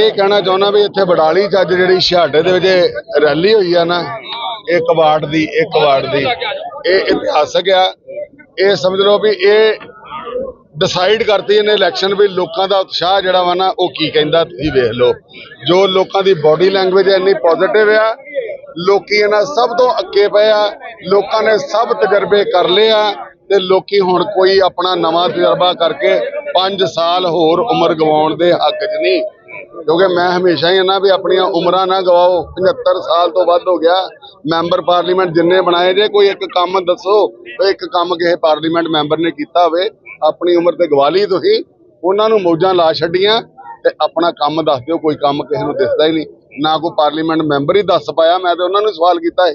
ਇਹ ਕਹਿਣਾ ਚਾਹੁੰਦਾ ਵੀ ਇੱਥੇ ਬਡਾਲੀ ਚ ਅੱਜ ਜਿਹੜੀ ਛਾੜੇ ਦੇ ਵਿੱਚ ਰੈਲੀ ਹੋਈ ਆ ਨਾ, ਇਹ ਕਵਾੜ ਦੀ, ਇਹ ਕਵਾੜ ਦੀ। ਇਹ ਇਤਿਹਾਸਕ ਆ। ਇਹ ਸਮਝ ਲਓ ਵੀ ਇਹ ਡਿਸਾਈਡ ਕਰਤੀ ਇਹਨੇ ਇਲੈਕਸ਼ਨ ਵੀ ਲੋਕਾਂ ਦਾ ਉਤਸ਼ਾਹ ਜਿਹੜਾ ਵਾ ਨਾ, ਉਹ ਕੀ ਕਹਿੰਦਾ ਤੁਸੀਂ ਵੇਖ ਲਓ। ਜੋ ਲੋਕਾਂ ਦੀ ਬਾਡੀ ਲੈਂਗੁਏਜ ਇੰਨੀ ਪੋਜ਼ਿਟਿਵ ਆ, ਲੋਕੀ ਇਹਨਾਂ ਸਭ ਤੋਂ ਅੱਗੇ ਪਏ ਆ, ਲੋਕਾਂ ਨੇ ਸਭ ਤਜਰਬੇ ਕਰ ਲਏ ਆ, ਤੇ ਲੋਕੀ ਹੁਣ ਕੋਈ ਆਪਣਾ ਨਵਾਂ ਤਜਰਬਾ ਕਰਕੇ 5 ਸਾਲ ਹੋਰ ਉਮਰ ਗਵਾਉਣ ਦੇ ਹੱਕ 'ਚ ਨਹੀਂ। ਕਿਉਂਕਿ ਮੈਂ ਹਮੇਸ਼ਾ ਹੀ ਨਾ ਵੀ ਆਪਣੀਆਂ ਉਮਰਾਂ ਨਾ ਗਵਾਓ। 75 ਸਾਲ ਤੋਂ ਵੱਧ ਹੋ ਗਿਆ, ਮੈਂਬਰ ਪਾਰਲੀਮੈਂਟ ਜਿੰਨੇ ਬਣਾਏ ਜੇ, ਕੋਈ ਇੱਕ ਕੰਮ ਦੱਸੋ ਇੱਕ ਕੰਮ ਕਿਸੇ ਪਾਰਲੀਮੈਂਟ ਮੈਂਬਰ ਨੇ ਕੀਤਾ ਹੋਵੇ, ਆਪਣੀ ਉਮਰ ਤੇ ਗਵਾ ਲਈ ਤੁਸੀਂ, ਉਹਨਾਂ ਨੂੰ ਮੌਜਾਂ ਲਾ ਛੱਡੀਆਂ, ਤੇ ਆਪਣਾ ਕੰਮ ਦੱਸ ਦਿਓ, ਕੋਈ ਕੰਮ ਕਿਸੇ ਨੂੰ ਦਿਸਦਾ ਹੀ ਨਹੀਂ। ਨਾ ਕੋਈ ਪਾਰਲੀਮੈਂਟ ਮੈਂਬਰ ਹੀ ਦੱਸ ਪਾਇਆ, ਮੈਂ ਤੇ ਉਹਨਾਂ ਨੂੰ ਸਵਾਲ ਕੀਤਾ ਹੈ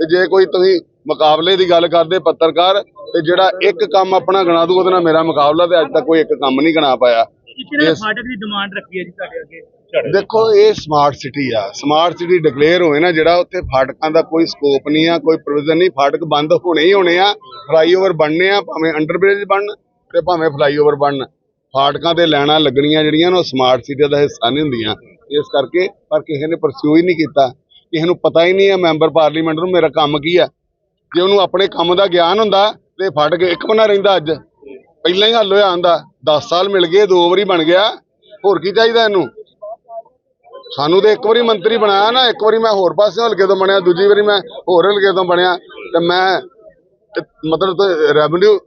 ਤੇ ਜੇ ਕੋਈ ਤੁਸੀਂ ਮੁਕਾਬਲੇ ਦੀ ਗੱਲ ਕਰਦੇ, ਪੱਤਰਕਾਰ, ਤੇ ਜਿਹੜਾ ਇੱਕ ਕੰਮ ਆਪਣਾ ਗਣਾ ਦੂ, ਉਹਦੇ ਨਾਲ ਮੇਰਾ ਮੁਕਾਬਲਾ ਤੇ ਅੱਜ ਤੱਕ ਕੋਈ ਇੱਕ ਕੰਮ ਨਹੀਂ ਗਣਾ ਪਾਇਆ। ਕਿਹੜੇ ਇਸ- ਫਾਟਕ ਦੀ ਡਿਮਾਂਡ ਰੱਖੀ ਹੈ ਜੀ ਤੁਹਾਡੇ ਅੱਗੇ? ਦੇਖੋ ਇਹ ਸਮਾਰਟ ਸਿਟੀ ਆ। ਸਮਾਰਟ ਸਿਟੀ ਡਿਕਲੇਅਰ ਹੋਏ ਨਾ ਜਿਹੜਾ ਉੱਥੇ ਫਾਟਕਾਂ ਦਾ ਕੋਈ ਸਕੋਪ ਨਹੀਂ ਆ ਕੋਈ ਪ੍ਰੋਵੀਜ਼ਨ ਨਹੀਂ ਫਾਟਕ ਬੰਦ ਹੋਣੇ ਹੀ ਹੋਣੇ ਆ ਫਲਾਈਓਵਰ ਬਣਨੇ ਆ ਭਾਵੇਂ ਅੰਡਰਬ੍ਰਿਜ ਬਣਨ ਤੇ ਭਾਵੇਂ ਫਲਾਈਓਵਰ ਬਣਨ। ਫਾਟਕਾਂ ਤੇ ਲੈਣਾ ਲੱਗਣੀਆਂ ਜਿਹੜੀਆਂ ਨਾ ਉਹ ਸਮਾਰਟ ਸਿਟੀ ਦਾ ਹਿੱਸਾ ਨਹੀਂ ਹੁੰਦੀਆਂ। ਇਸ ਕਰਕੇ ਪਰ ਕਿਸੇ ਨੇ ਪਰਸਿਊ ਹੀ ਨਹੀਂ ਕੀਤਾ। ਕਿਸੇ ਨੂੰ ਪਤਾ ਹੀ ਨਹੀਂ ਆ ਮੈਂਬਰ ਪਾਰਲੀਮੈਂਟ ਨੂੰ ਮੇਰਾ ਕੰਮ ਕੀ ਆ। ਜੇ ਉਹਨੂੰ ਆਪਣੇ ਕੰਮ ਦਾ ਗਿਆਨ ਹੁੰਦਾ ਤੇ ਫਾਟਕ ਇੱਕ ਬਣਾ ਰਹਿੰਦਾ ਅੱਜ। ਪਹਿਲਾਂ ਹੀ ਹੱਲ ਹੋਇਆ ਹੁੰਦਾ। 10 ਸਾਲ ਮਿਲ ਗਏ, ਦੋ ਵਾਰੀ ਬਣ ਗਿਆ। ਹੋਰ ਕੀ ਚਾਹੀਦਾ ਇਹਨੂੰ? ਸਾਨੂੰ ਤੇ ਇੱਕ ਵਾਰੀ ਮੰਤਰੀ ਬਣਾਇਆ ਨਾ, ਇੱਕ ਵਾਰੀ ਮੈਂ ਹੋਰ ਪਾਸੇ ਹਲਕੇ ਤੋਂ ਬਣਿਆ, ਦੂਜੀ ਵਾਰੀ ਮੈਂ ਹੋਰ ਹਲਕੇ ਤੋਂ ਬਣਿਆ। ਤੇ ਮੈਂ ਮਤਲਬ ਰੈਵਨਿਊ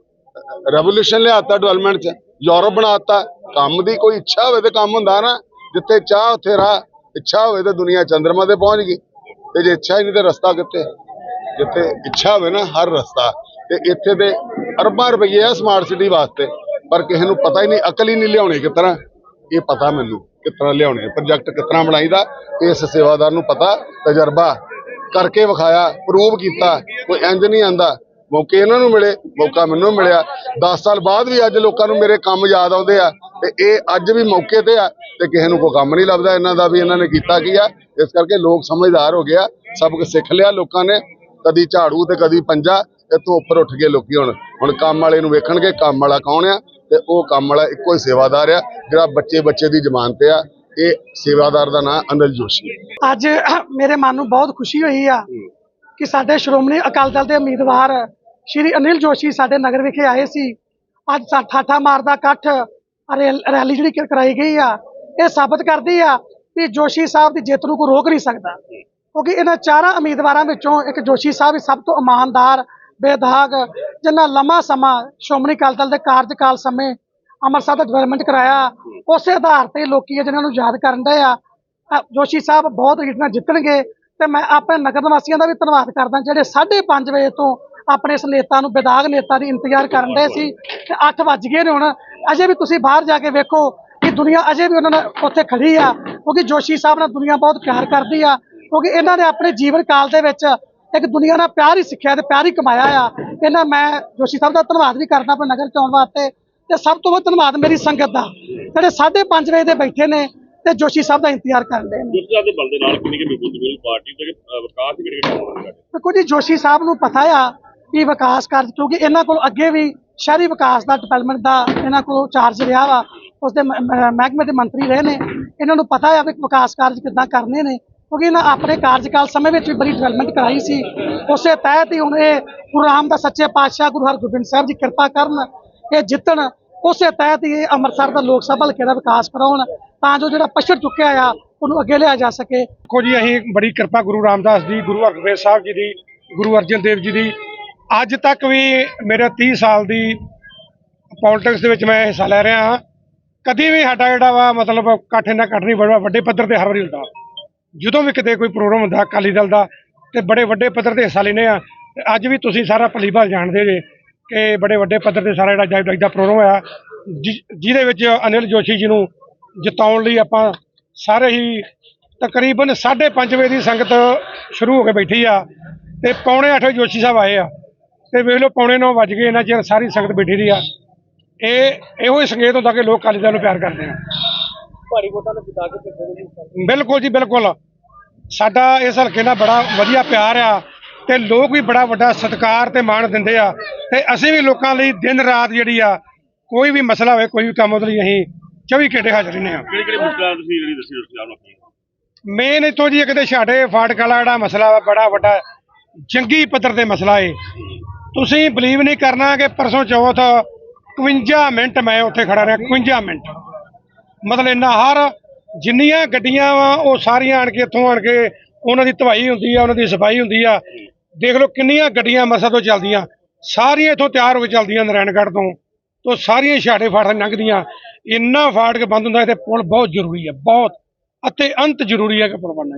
ਰੈਵੋਲੂਸ਼ਨ ਲਿਆਤਾ ਡਿਵੈਲਪਮੈਂਟ ਚ, ਯੂਰਪ ਬਣਾਤਾ। ਕੰਮ ਦੀ ਕੋਈ ਇੱਛਾ ਹੋਵੇ ਤੇ ਕੰਮ ਹੁੰਦਾ ਨਾ, ਜਿੱਥੇ ਚਾਹ, ਉੱਥੇ ਰਾਹ। ਇੱਛਾ ਹੋਵੇ ਤੇ ਦੁਨੀਆ ਚੰਦਰਮਾ ਤੇ ਪਹੁੰਚ ਗਈ। ਤੇ ਜੇ ਇੱਛਾ ਹੀ ਨਹੀਂ ਤੇ ਰਸਤਾ ਕਿੱਥੇ? ਜਿੱਥੇ ਇੱਛਾ ਹੋਵੇ ਨਾ, ਹਰ ਰਸਤਾ। ਤੇ ਇੱਥੇ ਤੇ ਅਰਬਾਂ ਰੁਪਏ ਆ ਸਮਾਰਟ ਸਿਟੀ ਵਾਸਤੇ, ਪਰ ਕਿਸੇ ਨੂੰ ਪਤਾ ਹੀ ਨਹੀਂ, ਅਕਲ ਹੀ ਨਹੀਂ ਲਿਆਉਣੀ ਕਿਸ ਤਰ੍ਹਾਂ। ਇਹ ਪਤਾ ਮੈਨੂੰ ਕਿਸ ਤਰ੍ਹਾਂ ਲਿਆਉਣੇ ਪ੍ਰੋਜੈਕਟ ਕਿਸ ਤਰ੍ਹਾਂ ਬਣਾਈਦਾ ਇਸ ਸੇਵਾਦਾਰ ਨੂੰ ਪਤਾ, ਤਜਰਬਾ ਕਰਕੇ ਵਿਖਾਇਆ ਪ੍ਰੂਵ ਕੀਤਾ, ਕੋਈ ਇੰਜ ਨਹੀਂ ਆਂਦਾ। ਮੌਕੇ ਇਹਨਾਂ ਨੂੰ ਮਿਲੇ, ਮੌਕਾ ਮੈਨੂੰ ਮਿਲਿਆ। 10 ਸਾਲ ਬਾਅਦ ਵੀ ਅੱਜ ਲੋਕਾਂ ਨੂੰ ਮੇਰੇ ਕੰਮ ਯਾਦ ਆਉਂਦੇ ਆ, ਤੇ ਇਹ ਅੱਜ ਵੀ ਮੌਕੇ ਤੇ ਆ, ਤੇ ਕਿਸੇ ਨੂੰ ਕੋਈ ਕੰਮ ਨਹੀਂ ਲੱਭਦਾ। ਇਹਨਾਂ ਦਾ ਵੀ ਇਹਨਾਂ ਨੇ ਕੀਤਾ ਕੀ ਆ, ਇਸ ਕਰਕੇ ਲੋਕ ਸਮਝਦਾਰ ਹੋ ਗਿਆ ਸਭ ਕੁਝ ਸਿੱਖ ਲਿਆ ਲੋਕਾਂ ਨੇ, ਕਦੀ ਝਾੜੂ ਤੇ ਕਦੀ ਪੰਜਾ। ਇੱਥੋਂ ਉੱਪਰ ਉੱਠ ਗਏ ਲੋਕੀ ਹੁਣ। ਹੁਣ ਕੰਮ ਵਾਲੇ ਨੂੰ ਵੇਖਣਗੇ ਕੰਮ ਵਾਲਾ ਕੌਣ ਆ ਤੇ ਉਹ ਕੰਮ ਵਾਲਾ ਇੱਕੋ ਹੀ ਸੇਵਾਦਾਰ ਆ ਜਿਹੜਾ ਬੱਚੇ ਬੱਚੇ ਦੀ ਜ਼ਮਾਨਤ ਆ। ਇਹ ਸੇਵਾਦਾਰ ਦਾ ਨਾਂ ਅਨਿਲ ਜੋਸ਼ੀ ਅੱਜ ਮੇਰੇ ਮਨ ਨੂੰ ਬਹੁਤ ਖੁਸ਼ੀ ਹੋਈ ਆ ਕਿ ਸਾਡੇ ਸ਼੍ਰੋਮਣੀ ਅਕਾਲੀ ਦਲ ਦੇ ਉਮੀਦਵਾਰ ਸ਼੍ਰੀ ਅਨਿਲ ਜੋਸ਼ੀ ਸਾਡੇ ਨਗਰ ਵਿਖੇ ਆਏ ਸੀ। ਅੱਜ ਸਾ- ਠਾਠਾ ਮਾਰਦਾ ਇਕੱਠ ਰੈਲ- ਜਿਹੜੀ ਕਿ ਕਰਾਈ ਗਈ ਆ ਇਹ ਸਾਬਤ ਕਰਦੀ ਆ ਕਿ ਜੋਸ਼ੀ ਸਾਹਿਬ ਦੀ ਜਿੱਤ ਨੂੰ ਕੋਈ ਰੋਕ ਨਹੀਂ ਸਕਦਾ। ਕਿਉਂਕਿ ਇਹਨਾਂ ਚਾਰਾਂ ਉਮੀਦਵਾਰਾਂ ਵਿੱਚੋਂ ਇੱਕ ਜੋਸ਼ੀ ਸਾਹਿਬ ਸਭ ਤੋਂ ਇਮਾਨਦਾਰ ਬੇਦਾਗ ਜਿੰਨਾ ਲੰਮਾ ਸਮਾਂ ਸ਼੍ਰੋਮਣੀ ਅਕਾਲੀ ਦਲ ਦੇ ਕਾਰਜਕਾਲ ਸਮੇਂ ਅੰਮ੍ਰਿਤਸਰ ਦਾ ਡਿਵੈਲਪਮੈਂਟ ਕਰਾਇਆ, ਉਸੇ ਆਧਾਰ ਤੇ ਲੋਕੀ ਆ ਜਿਨ੍ਹਾਂ ਨੂੰ ਯਾਦ ਕਰਨ ਦੇ ਆ ਜੋਸ਼ੀ ਸਾਹਿਬ ਬਹੁਤ ਰੀਟ ਨਾਲ ਜਿੱਤਣਗੇ ਤੇ ਮੈਂ ਆਪਣੇ ਨਗਰ ਨਿਵਾਸੀਆਂ ਦਾ ਵੀ ਧੰਨਵਾਦ ਕਰਦਾ, ਜਿਹੜੇ 5:30 ਵਜੇ ਤੋਂ ਆਪਣੇ ਇਸ ਨੇਤਾ ਨੂੰ ਬੇਦਾਗ ਨੇਤਾ ਦੀ ਇੰਤਜ਼ਾਰ ਕਰਨ ਦੇ ਸੀ ਤੇ 8 ਵੱਜ ਗਏ ਨੇ ਹੁਣ, ਅਜੇ ਵੀ ਤੁਸੀਂ ਬਾਹਰ ਜਾ ਕੇ ਵੇਖੋ ਕਿ ਦੁਨੀਆ ਅਜੇ ਵੀ ਉਹਨਾਂ ਨਾਲ ਉੱਥੇ ਖੜੀ ਆ, ਕਿਉਂਕਿ ਜੋਸ਼ੀ ਸਾਹਿਬ ਨਾਲ ਦੁਨੀਆ ਬਹੁਤ ਪਿਆਰ ਕਰਦੀ ਆ, ਕਿਉਂਕਿ ਇਹਨਾਂ ਨੇ ਆਪਣੇ ਜੀਵਨ ਕਾਲ ਦੇ ਵਿੱਚ ਇੱਕ ਦੁਨੀਆ ਨਾਲ ਪਿਆਰ ਹੀ ਸਿੱਖਿਆ ਤੇ ਪਿਆਰ ਹੀ ਕਮਾਇਆ ਆ। ਇਹਨਾਂ ਮੈਂ ਜੋਸ਼ੀ ਸਾਹਿਬ ਦਾ ਧੰਨਵਾਦ ਵੀ ਕਰਦਾ ਆਪਣੇ ਨਗਰ ਚ ਆਉਣ ਵਾਸਤੇ। ਤੇ ਸਭ ਤੋਂ ਵੱਧ ਧੰਨਵਾਦ ਮੇਰੀ ਸੰਗਤ ਦਾ। ਜਿਹੜੇ 5:30 ਵਜੇ ਦੇ ਬੈਠੇ ਨੇ ਤੇ ਜੋਸ਼ੀ ਸਾਹਿਬ ਦਾ ਇੰਤਜ਼ਾਰ ਕਰਦੇ ਨੇ। ਗੁਰਜਾ ਦੇ ਬਲ ਦੇ ਨਾਲ ਕਿੰਨੀ ਕਿ ਮਜ਼ਬੂਤ ਮਿਲ ਪਾਰਟੀ ਤੇ ਅਹ, ਵਿਕਾਸ ਕਿਹੜੇ ਕਿਹੜੇ ਕੰਮ ਹੋਣਗੇ ਦੇਖੋ ਜੀ ਜੋਸ਼ੀ ਸਾਹਿਬ ਨੂੰ ਪਤਾ ਆ ਕਿ ਵਿਕਾਸ ਕਾਰਜ ਕਿਉਂਕਿ ਇਹਨਾਂ ਕੋਲ ਅੱਗੇ ਵੀ ਸ਼ਹਿਰੀ ਵਿਕਾਸ ਦਾ ਡਿਵੈਲਪਮੈਂਟ ਦਾ ਇਹਨਾਂ ਕੋਲ ਚਾਰਜ ਰਿਹਾ ਵਾ। ਉਸਦੇ ਮਹਿਕਮੇ ਦੇ ਮੰਤਰੀ ਰਹੇ ਨੇ। ਇਹਨਾਂ ਨੂੰ ਪਤਾ ਆ ਵੀ ਵਿਕਾਸ ਕਾਰਜ ਕਿੱਦਾਂ ਕਰਨੇ ਨੇ। ਕਿਉਂਕਿ ਇਹਨਾਂ ਆਪਣੇ ਕਾਰਜਕਾਲ ਸਮੇਂ ਵਿੱਚ ਵੀ ਬੜੀ ਡਿਵੈਲਪਮੈਂਟ ਕਰਾਈ ਸੀ। ਉਸੇ ਤਹਿਤ ਹੀ ਹੁਣ ਇਹ ਗੁਰੂ ਰਾਮ ਦਾ ਸੱਚੇ ਪਾਤਸ਼ਾਹ ਗੁਰੂ ਹਰਗੋਬਿੰਦ ਸਾਹਿਬ ਜੀ ਕਿਰਪਾ ਕਰਨ, ਇਹ ਜਿੱਤਣ, ਉਸੇ ਤਹਿਤ ਹੀ ਇਹ ਅੰਮ੍ਰਿਤਸਰ ਦਾ ਲੋਕ ਸਭਾ ਹਲਕੇ ਦਾ ਵਿਕਾਸ ਕਰਾਉਣ, ਤਾਂ ਜੋ ਜਿਹੜਾ ਪਛੜ ਚੁੱਕਿਆ ਆ, ਉਹਨੂੰ ਅੱਗੇ ਲਿਆ ਜਾ ਸਕੇ। ਦੇਖੋ ਜੀ, ਅਸੀਂ ਬੜੀ ਕਿਰਪਾ ਗੁਰੂ ਰਾਮਦਾਸ ਜੀ, ਗੁਰੂ ਹਰਗੋਬਿੰਦ ਸਾਹਿਬ ਜੀ ਦੀ, ਗੁਰੂ ਅਰਜਨ ਦੇਵ ਜੀ ਦੀ। ਅੱਜ ਤੱਕ ਵੀ ਮੇਰੇ 30 ਸਾਲ ਦੀ ਪੋਲਿਟਿਕਸ ਦੇ ਵਿੱਚ ਮੈਂ ਹਿੱਸਾ ਲੈ ਰਿਹਾ ਹਾਂ। ਕਦੀ ਵੀ ਸਾਡਾ ਜਿਹੜਾ ਵਾ ਮਤਲਬ ਇਕੱਠ ਨਾ ਕੱਟ ਨਹੀਂ ਬੜਾ ਵੱਡੇ ਪੱਧਰ ਤੇ ਹਰ ਵਾਰੀ ਹੁੰਦਾ। ਜਦੋਂ ਵੀ ਕਿਤੇ ਕੋਈ ਪ੍ਰੋਗਰਾਮ ਹੁੰਦਾ, ਅਕਾਲੀ ਦਲ ਦਾ, ਤੇ ਬੜੇ ਵੱਡੇ ਪੱਧਰ ਤੇ ਹਿੱਸਾ ਲੈਂਦੇ ਆ। ਤੇ ਅੱਜ ਵੀ ਤੁਸੀਂ ਸਾਰਾ ਭਲੀਭਾਲ ਜਾਣਦੇ ਜੇ ਕਿ ਬੜੇ ਵੱਡੇ ਪੱਧਰ ਤੇ ਸਾਰਾ ਜਿਹੜਾ ਜੱਜ ਦਾ ਪ੍ਰੋਗਰਾਮ ਹੋਇਆ, ਜਿ- ਜਿਹਦੇ ਵਿੱਚ ਅਨਿਲ ਜੋਸ਼ੀ ਜੀ ਨੂੰ ਜਿਤਾਉਣ ਲਈ ਆਪਾਂ ਸਾਰੇ ਹੀ ਤਕਰੀਬਨ 5:30 ਵਜੇ ਦੀ ਸੰਗਤ ਸ਼ੁਰੂ ਹੋ ਕੇ ਬੈਠੀ ਆ, ਤੇ ਪੌਣੇ 8 ਵਜੇ ਜੋਸ਼ੀ ਸਾਹਿਬ ਆਏ ਆ। ਤੇ ਵੇਖ ਲਓ ਪੌਣੇ 9 ਵੱਜ ਗਏ ਇਹਨਾਂ ਚਿਰ ਸਾਰੀ ਸੰਗਤ ਬੈਠੀ ਰਹੀ ਆ। ਇਹ, ਇਹੋ ਹੀ ਸੰਕੇਤ ਹੁੰਦਾ ਕਿ ਲੋਕ ਅਕਾਲੀ ਦਲ ਨੂੰ ਪਿਆਰ ਕਰਦੇ ਆ। ਭਾਰੀ ਵੋਟਾਂ ਨੂੰ ਜਿਤਾ ਕੇ ਭੇਜੋਗੇ ਬਿਲਕੁਲ ਜੀ ਬਿਲਕੁਲ। ਸਾਡਾ ਇਸ ਹਲਕੇ ਨਾਲ ਬੜਾ ਵਧੀਆ ਪਿਆਰ ਆ ਤੇ ਲੋਕ ਵੀ ਬੜਾ ਵੱਡਾ ਸਤਿਕਾਰ ਤੇ ਮਾਣ ਦਿੰਦੇ ਆ ਤੇ ਅਸੀਂ ਵੀ ਲੋਕਾਂ ਲਈ ਦਿਨ ਰਾਤ ਜਿਹੜੀ ਆ ਕੋਈ ਵੀ ਮਸਲਾ ਹੋਵੇ ਕੋਈ ਵੀ ਕੰਮ ਉਹਦੇ ਲਈ ਅਸੀਂ 24 ਘੰਟੇ ਹਾਜ਼ਰ ਰਹਿੰਦੇ ਹਾਂ ਕਿਹੜੀ ਕਿਹੜੀ ਮੁਸ਼ਕਲਾਂ ਤੁਸੀਂ ਜਿਹੜੀ ਦੱਸੀ ਤੁਸੀਂ ਆਪ ਨੂੰ ਆਪਣੀ ਮੇਨ ਇੱਥੋਂ ਜੀ ਇੱਕ ਤੇ ਸਾਡੇ ਫਾਟਕ ਵਾਲਾ ਜਿਹੜਾ ਮਸਲਾ ਵਾ ਬੜਾ ਵੱਡਾ ਜੰਗੀ ਪੱਧਰ ਤੇ ਮਸਲਾ ਏ। ਤੁਸੀਂ ਬਲੀਵ ਨਹੀਂ ਕਰਨਾ ਕਿ ਪਰਸੋਂ ਚੌਥ 51 ਮਿੰਟ ਮੈਂ ਉੱਥੇ ਖੜਾ ਰਿਹਾ 51 ਮਿੰਟ। ਮਤਲਬ ਇੰਨਾ ਹਰ ਜਿੰਨੀਆਂ ਗੱਡੀਆਂ ਵਾ, ਉਹ ਸਾਰੀਆਂ ਆਣ ਕੇ ਇੱਥੋਂ ਆਣ ਕੇ ਉਹਨਾਂ ਦੀ ਧਵਾਈ ਹੁੰਦੀ ਆ, ਉਹਨਾਂ ਦੀ ਸਫ਼ਾਈ ਹੁੰਦੀ ਆ। ਦੇਖ ਲਓ ਕਿੰਨੀਆਂ ਗੱਡੀਆਂ ਮਸਾ ਤੋਂ ਚੱਲਦੀਆਂ। ਸਾਰੀਆਂ ਇੱਥੋਂ ਤਿਆਰ ਹੋ ਕੇ ਚੱਲਦੀਆਂ ਨਾਰਾਇਣਗੜ੍ਹ ਤੋਂ। ਤੋਂ ਸਾਰੀਆਂ ਛਾੜੇ ਫਾੜ ਲੰਘਦੀਆਂ। ਇੰਨਾ ਫਾਟਕ ਬੰਦ ਹੁੰਦਾ, ਇੱਥੇ ਪੁਲ ਬਹੁਤ ਜ਼ਰੂਰੀ ਹੈ ਬਹੁਤ। ਅਤੇ ਅੰਤ ਜ਼ਰੂਰੀ ਹੈ ਕਿ ਪੁਲ ਬਣਨਾ।